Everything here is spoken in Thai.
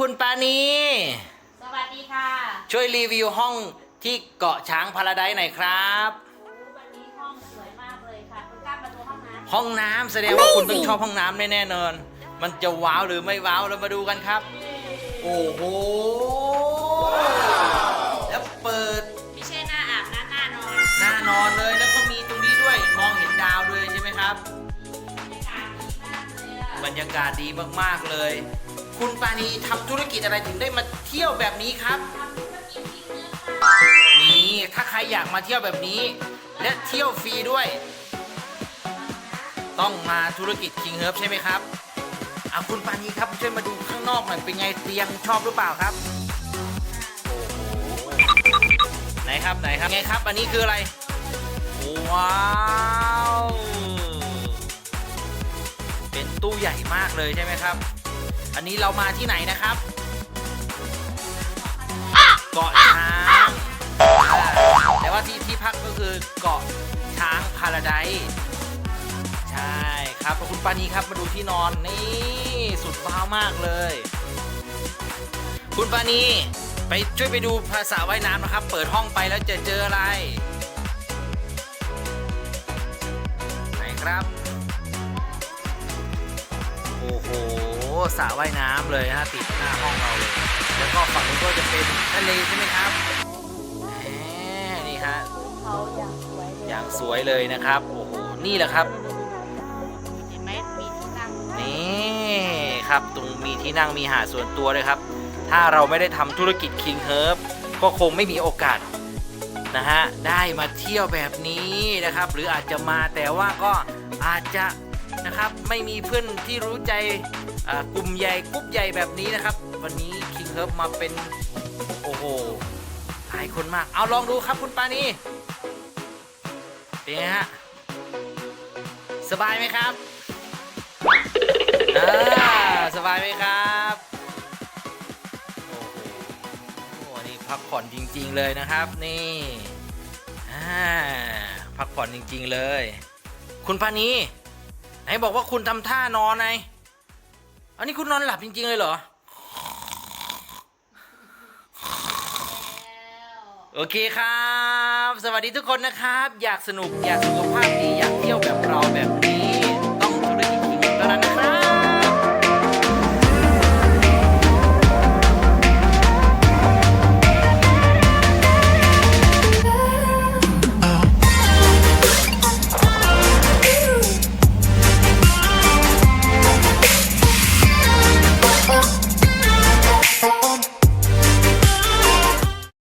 คุณปานีสวัสดีค่ะช่วยรีวิวห้องที่เกาะช้างพาราไดซ์หน่อยครับ โอ้วันนี้ห้องสวยมากเลยค่ะ คุณกล้ามาดูห้องน้ห้องน้ำแสดงว่าคุณต้องชอบห้องน้ำแน่ๆนอน มันจะว้าวหรือไม่ว้าวเรามาดูกันครับ โอ้โหแล้วเปิดำไม่ใช่หน้าอาบน้ำหน้านอนหน้านอนเลยแล้วก็มีตรงนี้ด้วยมองเห็นดาวด้วยใช่ไหมครับ บรรยากาศดีมากเลยอะบรรยากาศดีมากๆเลย คุณปานีทำธุรกิจอะไรถึงได้มาเที่ยวแบบนี้ครับทำธุรกิจนี่ถ้าใครอยากมาเที่ยวแบบนี้ และเที่ยวฟรีด้วย ต้องมาธุรกิจ King Herb ใช่ไหมครับเอาคุณปานีครับช่วยมาดูข้างนอกหน่อยเป็นไงเตียงชอบหรือเปล่าครับไหนครับไหนครับไงครับ อันนี้คืออะไร ว้าว เป็นตู้ใหญ่มากเลยใช่ไหมครับ อันนี้เรามาที่ไหนนะครับ เกาะช้างอ่าแต่ว่าที่ที่พักก็คือเกาะช้างพาราไดซ์ใช่ครับคุณปานีครับมาดูที่นอนนี่สุดว้าวมากเลย คุณปานีไปช่วยไปดูภาษาว่ายน้ำนะครับ เปิดห้องไปแล้วจะเจออะไร สระว่ายน้ำเลยฮะติดหน้าห้องเราเลย แล้วก็ฝั่งนู้นก็จะเป็นทะเลใช่ไหมครับแหมนี่ฮะเขาอย่างสวยอย่างสวยเลยนะครับโอ้โหนี่แหละครับเห็นไหมมีที่นั่งนี่ครับตรงมีที่นั่งมีหาดส่วนตัวเลยครับ ถ้าเราไม่ได้ทำธุรกิจ King Herb ก็คงไม่มีโอกาสนะฮะได้มาเที่ยวแบบนี้นะครับ หรืออาจจะมาแต่ว่าก็อาจจะ นะครับ ไม่มีเพื่อนที่รู้ใจกลุ่มใหญ่กรุ๊ปใหญ่แบบนี้นะครับ วันนี้ King Herb มาเป็นโอ้โหหลายคนมาก เอาลองดูครับคุณปานีเป็นไงฮะสบายไหมครับสบายไหมครับโอ้โหนี่พักผ่อนจริง ๆเลยนะครับ นี่อ่าพักผ่อนจริง ๆเลย คุณปานี ไหนบอกว่าคุณทำท่านอนไงอันนี้คุณนอนหลับจริง ๆ เลยเหรอ โอเคครับ สวัสดีทุกคนนะครับ อยากสนุกอยากสุขภาพดีอยากเที่ยวแบบเราแบบนี้